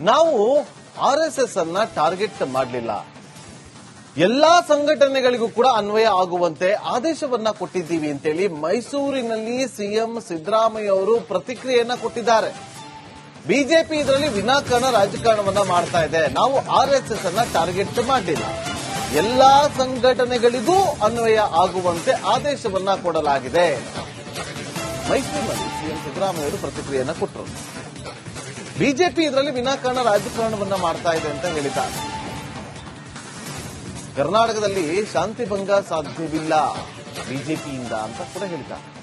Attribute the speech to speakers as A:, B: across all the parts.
A: ನಾವು R S S ಅನ್ನ target ಮಾಡಲಿಲ್ಲ. ಎಲ್ಲಾ ಸಂಘಟನೆಗಳಿಗೂ ಕೂಡ ಅನ್ವಯ ಆಗುವಂತೆ ಆದೇಶವನ್ನ ಕೊಟ್ಟಿದ್ದೀವಿ ಅಂತೇಳಿ ಮೈಸೂರಿನಲ್ಲಿ ಸಿಎಂ ಸಿದ್ದರಾಮಯ್ಯ ಅವರು ಪ್ರತಿಕ್ರಿಯೆಯನ್ನ ಕೊಟ್ಟಿದ್ದಾರೆ. ಬಿಜೆಪಿ ಇದರಲ್ಲಿ ವಿನಾಕಾರಣ ರಾಜಕಾರಣವನ್ನ ಮಾಡ್ತಾ ಇದೆ. ನಾವು ಆರ್ ಎಸ್ ಎಸ್ ಅನ್ನ ಟಾರ್ಗೆಟ್ ಮಾಡಲಿಲ್ಲ. ಎಲ್ಲಾ ಸಂಘಟನೆಗಳಿಗೂ ಅನ್ವಯ ಆಗುವಂತೆ ಆದೇಶವನ್ನ ಕೊಡಲಾಗಿದೆ. ಮೈಸೂರಿನಲ್ಲಿ ಸಿಎಂ ಸಿದ್ದರಾಮಯ್ಯ ಅವರು ಪ್ರತಿಕ್ರಿಯೆಯನ್ನ ಕೊಟ್ಟರು. ಬಿಜೆಪಿ ಇದರಲ್ಲಿ ವಿನಾಕಾರಣ ರಾಜಕಾರಣವನ್ನ ಮಾಡ್ತಾ ಇದೆ ಅಂತ ಹೇಳಿದ್ದಾರೆ ಕರ್ನಾಟಕದಲ್ಲಿ ಶಾಂತಿ ಭಂಗ ಸಾಧ್ಯವಿಲ್ಲ ಬಿಜೆಪಿಯಿಂದ ಅಂತ ಕೂಡ ಹೇಳಿದ್ದಾರೆ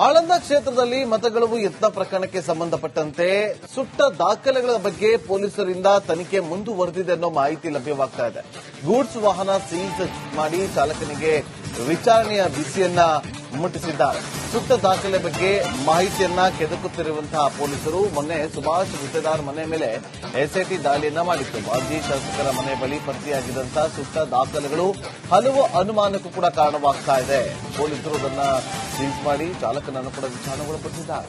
A: ಆಳಂದ ಕ್ಷೇತ್ರದಲ್ಲಿ ಮತಗಳವು ಯತ್ನ ಪ್ರಕರಣಕ್ಕೆ ಸಂಬಂಧಪಟ್ಟಂತೆ ಸುಟ್ಟ ದಾಖಲೆಗಳ ಬಗ್ಗೆ ಪೊಲೀಸರಿಂದ ತನಿಖೆ ಮುಂದುವರೆದಿದೆ ಅನ್ನೋ ಮಾಹಿತಿ ಲಭ್ಯವಾಗ್ತಾ ಇದೆ. ಗೂಡ್ಸ್ ವಾಹನ ಸೀಲ್ ಮಾಡಿ ಚಾಲಕನಿಗೆ ವಿಚಾರಣೆಯ ಬಿಸಿಯನ್ನ ಮುಟ್ಟಿಸಿದ್ದಾರೆ ಸೂಕ್ತ ದಾಖಲೆ ಬಗ್ಗೆ ಮಾಹಿತಿಯನ್ನ ಕೆದಕುತ್ತಿರುವಂತಹ ಪೊಲೀಸರು. ಮೊನ್ನೆ ಸುಭಾಷ್ ಗುತ್ತೇದಾರ್ ಮನೆ ಮೇಲೆ ಎಸ್ಐಟಿ ದಾಳಿಯನ್ನ ಮಾಡಿತ್ತು ಮಾಜಿ ಶಾಸಕರ ಮನೆ ಬಳಿ ಪತ್ತೆಯಾಗಿದ್ದಂತಹ ಸೂಕ್ತ ದಾಖಲೆಗಳು ಹಲವು ಅನುಮಾನಕ್ಕೂ ಕೂಡ ಕಾರಣವಾಗ್ತಾ ಇದೆ. ಪೊಲೀಸರು ಅದನ್ನ ಸೀಸ್ ಮಾಡಿ ಚಾಲಕನನ್ನು ಕೂಡ ವಿಚಾರಣೆಗೊಳಪಡಿಸಿದ್ದಾರೆ.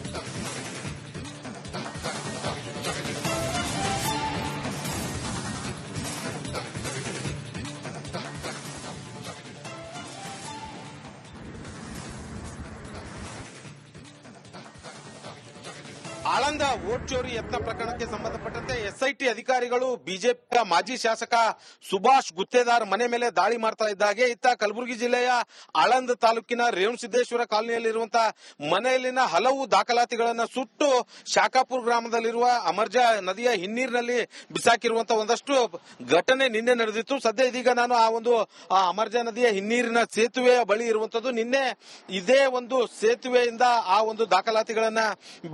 B: ಆಳಂದ ವೋಟ್ ಚೋರಿ ಯತ್ನ ಪ್ರಕರಣಕ್ಕೆ ಸಂಬಂಧಪಟ್ಟಂತೆ ಎಸ್ಐಟಿ ಅಧಿಕಾರಿಗಳು, ಬಿಜೆಪಿಯ ಮಾಜಿ ಶಾಸಕ ಸುಭಾಷ್ ಗುತ್ತೇದಾರ್ ಮನೆ ಮೇಲೆ ದಾಳಿ ಮಾಡ್ತಾ ಇದ್ದಾಗೆ. ಇತ್ತ ಕಲಬುರಗಿ ಜಿಲ್ಲೆಯ ಆಳಂದ ತಾಲೂಕಿನ ರೇವಣಸಿದ್ದೇಶ್ವರ ಕಾಲನಿಯಲ್ಲಿರುವಂತಹ ಮನೆಯಲ್ಲಿನ ಹಲವು ದಾಖಲಾತಿಗಳನ್ನು ಸುಟ್ಟು ಶಾಖಾಪುರ ಗ್ರಾಮದಲ್ಲಿರುವ ಅಮರ್ಜ ನದಿಯ ಹಿನ್ನೀರಿನಲ್ಲಿ ಬಿಸಾಕಿರುವಂತಹ ಒಂದಷ್ಟು ಘಟನೆ ನಿನ್ನೆ ನಡೆದಿತ್ತು. ಸದ್ಯ ಇದೀಗ ನಾನು ಆ ಒಂದು ಅಮರ್ಜ ನದಿಯ ಹಿನ್ನೀರಿನ ಸೇತುವೆಯ ಬಳಿ ಇರುವಂತದ್ದು. ನಿನ್ನೆ ಇದೇ ಒಂದು ಸೇತುವೆಯಿಂದ ಆ ಒಂದು ದಾಖಲಾತಿಗಳನ್ನ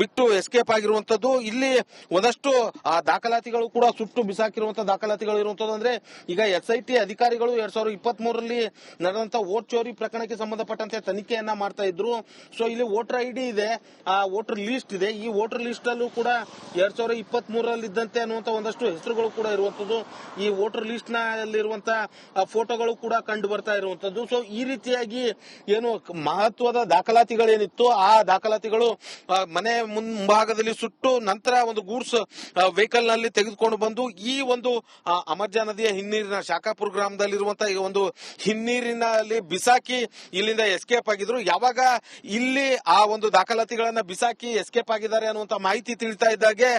B: ಬಿಟ್ಟು ಎಸ್ಕೇಪ್ ಆಗಿರುವಂತದ್ದು. ಇಲ್ಲಿ ಒಂದಷ್ಟು, ಆ, ದಾಖಲಾತಿಗಳು ಕೂಡ ಸುಟ್ಟು ಬಿಸಾಕಿರುವಂತಹ ದಾಖಲಾತಿಗಳು ಇರುವಂತದ್ದು. ಅಂದ್ರೆ ಈಗ ಎಸ್ಐಟಿ ಅಧಿಕಾರಿಗಳು ಎರಡ್ ಸಾವಿರದ ಇಪ್ಪತ್ತ್ ಮೂರರಲ್ಲಿ ನಡೆದಂತ ವೋಟ್ ಚೋರಿ ಪ್ರಕರಣಕ್ಕೆ ಸಂಬಂಧಪಟ್ಟಂತೆ ತನಿಖೆಯನ್ನ ಮಾಡ್ತಾ ಇದ್ರು. ಸೊ ಇಲ್ಲಿ ವೋಟರ್ ಐಡಿ ಇದೆ, ಆ, ವೋಟರ್ ಲಿಸ್ಟ್ ಇದೆ. ಈ ವೋಟರ್ ಲಿಸ್ಟ್ ಅಲ್ಲೂ ಕೂಡ ಎರಡ್ ಸಾವಿರದ ಇಪ್ಪತ್ತ್ ಮೂರರಲ್ಲಿ ಇದ್ದಂತೆ ಅನ್ನುವಂತ ಒಂದಷ್ಟು ಹೆಸರುಗಳು ಕೂಡ ಇರುವಂತದ್ದು. ಈ ವೋಟರ್ ಲಿಸ್ಟ್ ನಲ್ಲಿರುವಂತಹ ಫೋಟೋಗಳು ಕೂಡ ಕಂಡು ಬರ್ತಾ ಇರುವಂತದ್ದು. ಸೊ ಈ ರೀತಿಯಾಗಿ ಏನು ಮಹತ್ವದ ದಾಖಲಾತಿಗಳೇನಿತ್ತು, ಆ ದಾಖಲಾತಿಗಳು ಮನೆ ಮನೆ ಮುಂಭಾಗದಲ್ಲಿ ಸುಟ್ಟು ನಂತರ ಒಂದು ಗೂಡ್ಸ್ ವೆಹಿಕಲ್ನಲ್ಲಿ ತೆಗೆದುಕೊಂಡು ಬಂದು ಈ ಒಂದು ಅಮರ್ಜಾ ನದಿಯ ಹಿನ್ನೀರಿನ ಶಾಖಾಪುರ ಗ್ರಾಮದಲ್ಲಿರುವಂತಹ ಈ ಒಂದು ಹಿನ್ನೀರಿನಲ್ಲಿ ಬಿಸಾಕಿ ಇಲ್ಲಿಂದ ಎಸ್ಕೇಪ್ ಆಗಿದ್ರು. ಯಾವಾಗ ಇಲ್ಲಿ ಆ ಒಂದು ದಾಖಲಾತಿಗಳನ್ನ ಬಿಸಾಕಿ ಎಸ್ಕೇಪ್ ಆಗಿದ್ದಾರೆ ಅನ್ನುವಂತ ಮಾಹಿತಿ ತಿಳಿತಾ ಇದ್ದಾಗೆ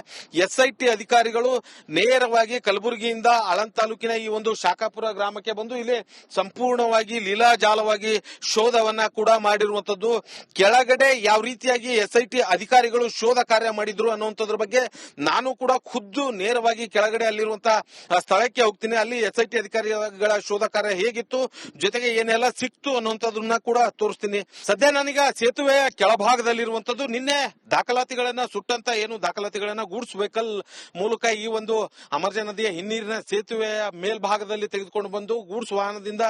B: ಎಸ್ಐಟಿ ಅಧಿಕಾರಿಗಳು ನೇರವಾಗಿ ಕಲಬುರಗಿಯಿಂದ ಆಳಂದ್ ತಾಲೂಕಿನ ಈ ಒಂದು ಶಾಖಾಪುರ ಗ್ರಾಮಕ್ಕೆ ಬಂದು ಇಲ್ಲಿ ಸಂಪೂರ್ಣವಾಗಿ ಲೀಲಾಜಾಲವಾಗಿ ಶೋಧವನ್ನ ಕೂಡ ಮಾಡಿರುವಂತದ್ದು. ಕೆಳಗಡೆ ಯಾವ ರೀತಿಯಾಗಿ ಎಸ್ಐಟಿ ಅಧಿಕಾರಿಗಳು ಶೋಧ ಕಾರ್ಯ ಮಾಡಿದ್ರು ಅನ್ನುವಂಥದ್ರ ಬಗ್ಗೆ ನಾನು ಕೂಡ ಖುದ್ದು ನೇರವಾಗಿ ಕೆಳಗಡೆ ಅಲ್ಲಿರುವಂತಹ ಸ್ಥಳಕ್ಕೆ ಹೋಗ್ತೀನಿ. ಅಲ್ಲಿ ಎಸ್ಐಟಿ ಅಧಿಕಾರಿಗಳ ಶೋಧ ಕಾರ್ಯ ಹೇಗಿತ್ತು, ಜೊತೆಗೆ ಏನೆಲ್ಲ ಸಿಕ್ತು ಅನ್ನುವಂಥದ್ದನ್ನ ಕೂಡ ತೋರಿಸ್ತೀನಿ. ಸದ್ಯ ನನಗೆ ಸೇತುವೆಯ ಕೆಳಭಾಗದಲ್ಲಿರುವಂತದ್ದು ನಿನ್ನೆ ದಾಖಲಾತಿಗಳನ್ನ ಸುಟ್ಟಂತ ಏನು ದಾಖಲಾತಿಗಳನ್ನ ಗೂಡ್ಸ್ ವೆಹಿಕಲ್ ಮೂಲಕ ಈ ಒಂದು ಅಮರ್ಜ ನದಿಯ ಹಿನ್ನೀರಿನ ಸೇತುವೆಯ ಮೇಲ್ಭಾಗದಲ್ಲಿ ತೆಗೆದುಕೊಂಡು ಬಂದು ಗೂಡ್ಸ್ ವಾಹನದಿಂದ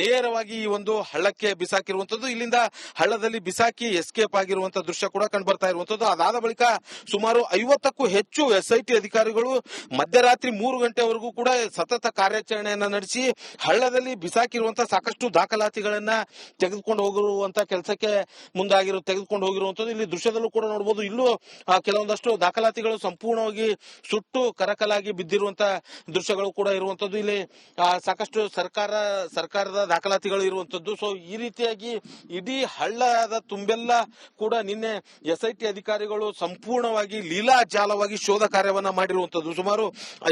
B: ನೇರವಾಗಿ ಈ ಒಂದು ಹಳ್ಳಕ್ಕೆ ಬಿಸಾಕಿರುವಂತದ್ದು ಇಲ್ಲಿಂದ ಹಳ್ಳದಲ್ಲಿ ಬಿಸಾಕಿ ಎಸ್ಕೇಪ್ ಆಗಿರುವಂತಹ ದೃಶ್ಯ ಕೂಡ ಕಂಡು ಬರ್ತಾ ಇರುವಂತದ್ದು ಅದಾದ ಬಳಿಕ ಸುಮಾರು ಐವತ್ತಕ್ಕೂ ಹೆಚ್ಚು ಎಸ್ಐಟಿ ಅಧಿಕಾರಿಗಳು ಮಧ್ಯರಾತ್ರಿ ಮೂರು ಗಂಟೆವರೆಗೂ ಕೂಡ ಸತತ ಕಾರ್ಯಾಚರಣೆಯನ್ನ ನಡೆಸಿ ಹಳ್ಳದಲ್ಲಿ ಬಿಸಾಕಿರುವಂತಹ ಸಾಕಷ್ಟು ದಾಖಲಾತಿಗಳನ್ನ ತೆಗೆದುಕೊಂಡು ಹೋಗಿರುವಂತ ಕೆಲಸಕ್ಕೆ ಮುಂದಾಗಿರು, ತೆಗೆದುಕೊಂಡು ಹೋಗಿರುವಂತದ್ದು ಇಲ್ಲಿ ದೃಶ್ಯದಲ್ಲೂ ಕೂಡ ನೋಡಬಹುದು ಇಲ್ಲೂ ಕೆಲವೊಂದಷ್ಟು ದಾಖಲಾತಿಗಳು ಸಂಪೂರ್ಣವಾಗಿ ಸುಟ್ಟು ಕರಕಲಾಗಿ ಬಿದ್ದಿರುವಂತ ದೃಶ್ಯಗಳು ಕೂಡ ಇರುವಂತದ್ದು. ಇಲ್ಲಿ ಸಾಕಷ್ಟು ಸರ್ಕಾರ, ಸರ್ಕಾರದ ದಾಖಲಾತಿಗಳು ಇರುವಂತದ್ದು. ಸೊ ಈ ರೀತಿಯಾಗಿ ಇಡೀ ಹಳ್ಳದ ತುಂಬೆಲ್ಲ ಕೂಡ ನಿನ್ನೆ ಎಸ್ಐಟಿ ಅಧಿಕಾರಿಗಳು ಸಂಪೂರ್ಣವಾಗಿ ಲೀಲಾಜಾಲವಾಗಿ ಶೋಧ ಕಾರ್ಯವನ್ನ ಮಾಡಿರುವಂತದ್ದು. ಸುಮಾರು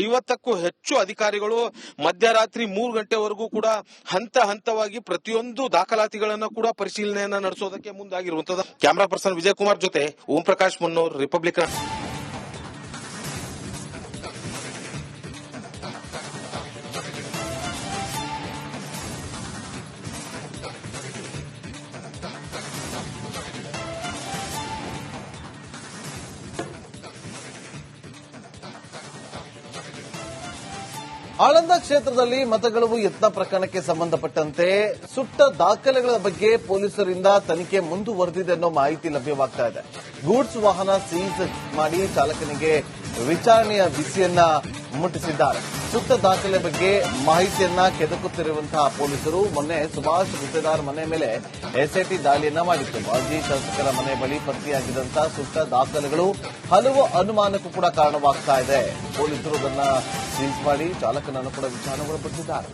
B: ಐವತ್ತಕ್ಕೂ ಹೆಚ್ಚು ಅಧಿಕಾರಿಗಳು ಮಧ್ಯರಾತ್ರಿ ಮೂರು ಗಂಟೆವರೆಗೂ ಕೂಡ ಹಂತ ಹಂತವಾಗಿ ಪ್ರತಿಯೊಂದು ದಾಖಲಾತಿಗಳನ್ನ ಕೂಡ ಪರಿಶೀಲನೆಯನ್ನ ನಡೆಸೋದಕ್ಕೆ ಮುಂದಾಗಿರುವಂತದ್ದು. ಕ್ಯಾಮರಾ ಪರ್ಸನ್ ವಿಜಯ್ ಕುಮಾರ್ ಜೊತೆ ಓಂ ಪ್ರಕಾಶ್ ಮುನ್ನೂರ್ ರಿಪಬ್ಲಿಕನ್
A: ಆಳಂದ ಕ್ಷೇತ್ರದಲ್ಲಿ ಮತಗಳವು ಯತ್ನ ಪ್ರಕರಣಕ್ಕೆ ಸಂಬಂಧಪಟ್ಟಂತೆ ಸುಟ್ಟ ದಾಖಲೆಗಳ ಬಗ್ಗೆ ಪೊಲೀಸರಿಂದ ತನಿಖೆ ಮುಂದುವರೆದಿದೆ ಅನ್ನೋ ಮಾಹಿತಿ ಲಭ್ಯವಾಗ್ತಾ ಇದೆ. ಗೂಡ್ಸ್ ವಾಹನ ಸೀಸ್ ಮಾಡಿ ಚಾಲಕನಿಗೆ ವಿಚಾರಣೆಯ ಬಿಸಿಯನ್ನ ಮುಟ್ಟಿಸಿದ್ದಾರೆ. ಸೂಕ್ತ ದಾಖಲೆ ಬಗ್ಗೆ ಮಾಹಿತಿಯನ್ನ ಕೆದಕುತ್ತಿರುವಂತಹ ಪೊಲೀಸರು ಮೊನ್ನೆ ಸುಭಾಷ್ ಗುತ್ತೇದಾರ್ ಮನೆ ಮೇಲೆ ಎಸ್ಐಟಿ ದಾಳಿಯನ್ನ ಮಾಡಿತ್ತು ಮಾಜಿ ಶಾಸಕರ ಮನೆ ಬಳಿ ಪತ್ತೆಯಾಗಿದ್ದಂತಹ ಸೂಕ್ತ ದಾಖಲೆಗಳು ಹಲವು ಅನುಮಾನಕ್ಕೂ ಕೂಡ ಕಾರಣವಾಗ್ತಾ ಇದೆ. ಪೊಲೀಸರು ಅದನ್ನ ಸೀಸ್ ಮಾಡಿ ಚಾಲಕನನ್ನು ಕೂಡ ವಿಚಾರಣೆಗೊಳಪಡಿಸಿದ್ದಾರೆ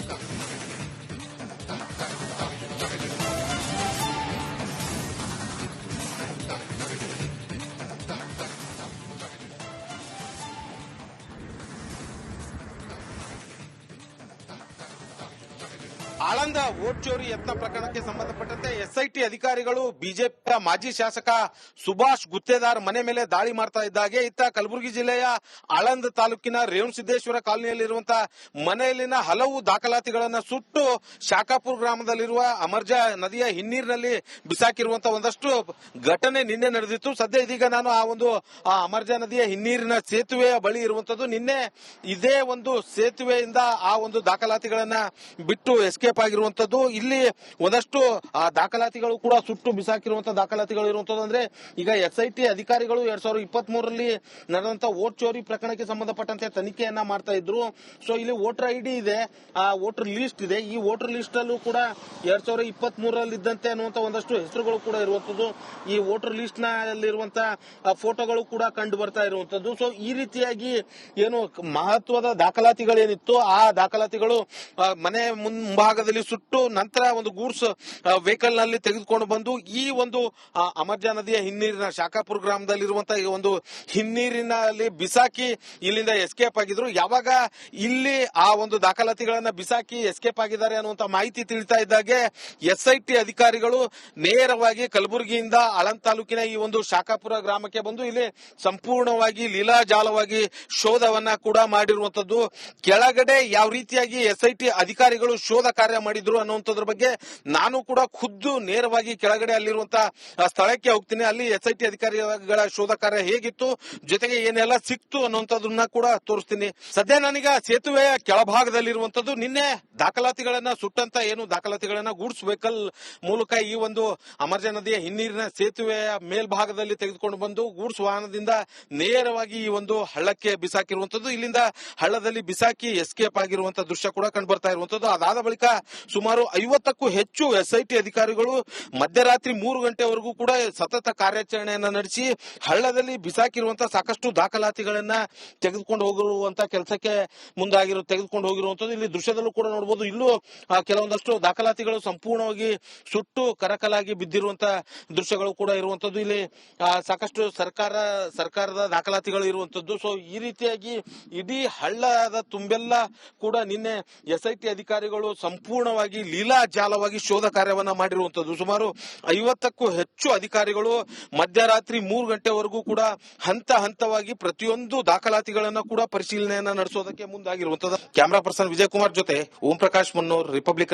B: ಆಳಂದ ವೋಟ್ ಚೋರಿ ಯತ್ನ ಪ್ರಕರಣಕ್ಕೆ ಸಂಬಂಧಪಟ್ಟಂತೆ ಎಸ್ಐಟಿ ಅಧಿಕಾರಿಗಳು, ಬಿಜೆಪಿಯ ಮಾಜಿ ಶಾಸಕ ಸುಭಾಷ್ ಗುತ್ತೇದಾರ್ ಮನೆ ಮೇಲೆ ದಾಳಿ ಮಾಡ್ತಾ ಇದ್ದಾಗೆ. ಇತ್ತ ಕಲಬುರಗಿ ಜಿಲ್ಲೆಯ ಆಳಂದ ತಾಲೂಕಿನ ರೇವಣಸಿದ್ದೇಶ್ವರ ಕಾಲನಿಯಲ್ಲಿರುವಂತಹ ಮನೆಯಲ್ಲಿನ ಹಲವು ದಾಖಲಾತಿಗಳನ್ನು ಸುಟ್ಟು ಶಾಖಾಪುರ ಗ್ರಾಮದಲ್ಲಿರುವ ಅಮರ್ಜಾ ನದಿಯ ಹಿನ್ನೀರಿನಲ್ಲಿ ಬಿಸಾಕಿರುವಂತಹ ಒಂದಷ್ಟು ಘಟನೆ ನಿನ್ನೆ ನಡೆದಿತ್ತು. ಸದ್ಯ ಇದೀಗ ನಾನು ಆ ಒಂದು, ಆ ಅಮರ್ಜಾ ನದಿಯ ಹಿನ್ನೀರಿನ ಸೇತುವೆಯ ಬಳಿ ಇರುವಂತದ್ದು. ನಿನ್ನೆ ಇದೇ ಒಂದು ಸೇತುವೆಯಿಂದ ಆ ಒಂದು ದಾಖಲಾತಿಗಳನ್ನ ಬಿಟ್ಟು ಎಸ್ಕೇಪ್ ಆಗಿರುವಂತದ್ದು ಇಲ್ಲಿ ಒಂದಷ್ಟು ದಾಖಲಾತಿಗಳು ಕೂಡ ಸುಟ್ಟು ಬಿಸಾಕಿರುವಂತಹ ದಾಖಲಾತಿಗಳು ಇರುವಂತದ್ದು. ಅಂದ್ರೆ, ಈಗ ಎಸ್ಐಟಿ ಅಧಿಕಾರಿಗಳು ಎರಡ್ ಸಾವಿರದ ಇಪ್ಪತ್ತ್ ಮೂರರಲ್ಲಿ ನಡೆದಂತ ವೋಟ್ ಚೋರಿ ಪ್ರಕರಣಕ್ಕೆ ಸಂಬಂಧಪಟ್ಟಂತೆ ತನಿಖೆಯನ್ನ ಮಾಡ್ತಾ ಇದ್ರು. ಸೊ ಇಲ್ಲಿ ವೋಟರ್ ಐಡಿ ಇದೆ, ಆ, ವೋಟರ್ ಲಿಸ್ಟ್ ಇದೆ. ಈ ವೋಟರ್ ಲಿಸ್ಟ್ ಅಲ್ಲೂ ಕೂಡ ಎರಡ್ ಸಾವಿರದ ಇಪ್ಪತ್ತ್ ಮೂರರಲ್ಲಿ ಇದ್ದಂತೆ ಅನ್ನುವಂತ ಒಂದಷ್ಟು ಹೆಸರುಗಳು ಕೂಡ ಇರುವಂತದ್ದು. ಈ ವೋಟರ್ ಲಿಸ್ಟ್ ನಲ್ಲಿರುವಂತಹ ಫೋಟೋಗಳು ಕೂಡ ಕಂಡು ಬರ್ತಾ ಇರುವಂತದ್ದು. ಸೊ ಈ ರೀತಿಯಾಗಿ ಏನು ಮಹತ್ವದ ದಾಖಲಾತಿಗಳೇನಿತ್ತು, ಆ ದಾಖಲಾತಿಗಳು ಮನೆ ಮುಂಭಾಗದಲ್ಲಿ ಸುಟ್ಟು ನಂತರ ಒಂದು ಗೂಡ್ಸ್ ವೆಹಿಕಲ್ನಲ್ಲಿ ತೆಗೆದುಕೊಂಡು ಬಂದು ಈ ಒಂದು ಅಮರ್ಜಾ ನದಿಯ ಹಿನ್ನೀರಿನ ಶಾಖಾಪುರ ಗ್ರಾಮದಲ್ಲಿರುವಂತಹ ಈ ಒಂದು ಹಿನ್ನೀರಿನಲ್ಲಿ ಬಿಸಾಕಿ ಇಲ್ಲಿಂದ ಎಸ್ಕೇಪ್ ಆಗಿದ್ರು. ಯಾವಾಗ ಇಲ್ಲಿ ಆ ಒಂದು ದಾಖಲಾತಿಗಳನ್ನ ಬಿಸಾಕಿ ಎಸ್ಕೇಪ್ ಆಗಿದ್ದಾರೆ ಅನ್ನುವಂತ ಮಾಹಿತಿ ತಿಳಿತಾ ಇದ್ದಾಗೆ ಎಸ್ಐಟಿ ಅಧಿಕಾರಿಗಳು ನೇರವಾಗಿ ಕಲಬುರಗಿಯಿಂದ ಆಳಂದ್ ತಾಲೂಕಿನ ಈ ಒಂದು ಶಾಖಾಪುರ ಗ್ರಾಮಕ್ಕೆ ಬಂದು ಇಲ್ಲಿ ಸಂಪೂರ್ಣವಾಗಿ ಲೀಲಾಜಾಲವಾಗಿ ಶೋಧವನ್ನ ಕೂಡ ಮಾಡಿರುವಂತದ್ದು ಕೆಳಗಡೆ ಯಾವ ರೀತಿಯಾಗಿ ಎಸ್ಐಟಿ ಅಧಿಕಾರಿಗಳು ಶೋಧ ಕಾರ್ಯ ಮಾಡಿದ್ರು ಅನ್ನುವಂಥದ್ರ ಬಗ್ಗೆ ನಾನು ಕೂಡ ಖುದ್ದು ನೇರವಾಗಿ ಕೆಳಗಡೆ ಅಲ್ಲಿರುವಂತ ಸ್ಥಳಕ್ಕೆ ಹೋಗ್ತೀನಿ. ಅಲ್ಲಿ ಎಸ್ಐಟಿ ಅಧಿಕಾರಿಗಳ ಶೋಧ ಕಾರ್ಯ ಹೇಗಿತ್ತು, ಜೊತೆಗೆ ಏನೆಲ್ಲ ಸಿಕ್ತು ಅನ್ನುವಂಥದ್ದನ್ನ ಕೂಡ ತೋರಿಸ್ತೀನಿ. ಸದ್ಯ ನಾನೀಗ ಸೇತುವೆಯ ಕೆಳಭಾಗದಲ್ಲಿರುವಂತದ್ದು ನಿನ್ನೆ ದಾಖಲಾತಿಗಳನ್ನ, ಸುಟ್ಟಂತ ಏನು ದಾಖಲಾತಿಗಳನ್ನ ಗೂಡ್ಸ್ ವೆಹಿಕಲ್ ಮೂಲಕ ಈ ಒಂದು ಅಮರ್ಜ ನದಿಯ ಹಿನ್ನೀರಿನ ಸೇತುವೆಯ ಮೇಲ್ಭಾಗದಲ್ಲಿ ತೆಗೆದುಕೊಂಡು ಬಂದು ಗೂಡ್ಸ್ ವಾಹನದಿಂದ ನೇರವಾಗಿ ಈ ಒಂದು ಹಳ್ಳಕ್ಕೆ ಬಿಸಾಕಿರುವಂತದ್ದು ಇಲ್ಲಿಂದ ಹಳ್ಳದಲ್ಲಿ ಬಿಸಾಕಿ ಎಸ್ಕೇಪ್ ಆಗಿರುವಂತಹ ದೃಶ್ಯ ಕೂಡ ಕಂಡು ಬರ್ತಾ ಇರುವಂತದ್ದು ಅದಾದ ಬಳಿಕ ಸುಮಾರು ಐವತ್ತಕ್ಕೂ ಹೆಚ್ಚು ಎಸ್ಐಟಿ ಅಧಿಕಾರಿಗಳು ಮಧ್ಯರಾತ್ರಿ ಮೂರು ಗಂಟೆವರೆಗೂ ಕೂಡ ಸತತ ಕಾರ್ಯಾಚರಣೆಯನ್ನ ನಡೆಸಿ ಹಳ್ಳದಲ್ಲಿ ಬಿಸಾಕಿರುವಂತಹ ಸಾಕಷ್ಟು ದಾಖಲಾತಿಗಳನ್ನ ತೆಗೆದುಕೊಂಡು ಹೋಗಿರುವಂತ ಕೆಲಸಕ್ಕೆ ಮುಂದಾಗಿರೋ, ತೆಗೆದುಕೊಂಡು ಹೋಗಿರುವಂತದ್ದು ಇಲ್ಲಿ ದೃಶ್ಯದಲ್ಲೂ ಕೂಡ ನೋಡಬಹುದು ಇಲ್ಲೂ ಕೆಲವೊಂದಷ್ಟು ದಾಖಲಾತಿಗಳು ಸಂಪೂರ್ಣವಾಗಿ ಸುಟ್ಟು ಕರಕಲಾಗಿ ಬಿದ್ದಿರುವಂತಹ ದೃಶ್ಯಗಳು ಕೂಡ ಇರುವಂತದ್ದು. ಇಲ್ಲಿ ಸಾಕಷ್ಟು ಸರ್ಕಾರ, ಸರ್ಕಾರದ ದಾಖಲಾತಿಗಳು ಇರುವಂತದ್ದು. ಸೊ ಈ ರೀತಿಯಾಗಿ ಇಡೀ ಹಳ್ಳದ ತುಂಬೆಲ್ಲ ಕೂಡ ನಿನ್ನೆ ಎಸ್ಐಟಿ ಅಧಿಕಾರಿಗಳು ಸಂಪೂರ್ಣವಾಗಿ ಲೀಲಾಜಾಲವಾಗಿ ಶೋಧ ಕಾರ್ಯವನ್ನ ಮಾಡಿರುವಂತದ್ದು. ಸುಮಾರು ಐವತ್ತಕ್ಕೂ ಹೆಚ್ಚು ಅಧಿಕಾರಿಗಳು ಮಧ್ಯರಾತ್ರಿ ಮೂರು ಗಂಟೆವರೆಗೂ ಕೂಡ ಹಂತ ಹಂತವಾಗಿ ಪ್ರತಿಯೊಂದು ದಾಖಲಾತಿಗಳನ್ನ ಕೂಡ ಪರಿಶೀಲನೆಯನ್ನ ನಡೆಸೋದಕ್ಕೆ ಮುಂದಾಗಿರುವಂತದ್ದು. ಕ್ಯಾಮರಾ ಪರ್ಸನ್ ವಿಜಯ್ ಕುಮಾರ್ ಜೊತೆ ಓಂ ಪ್ರಕಾಶ್ ಮನ್ನೋರ್ ರಿಪಬ್ಲಿಕ್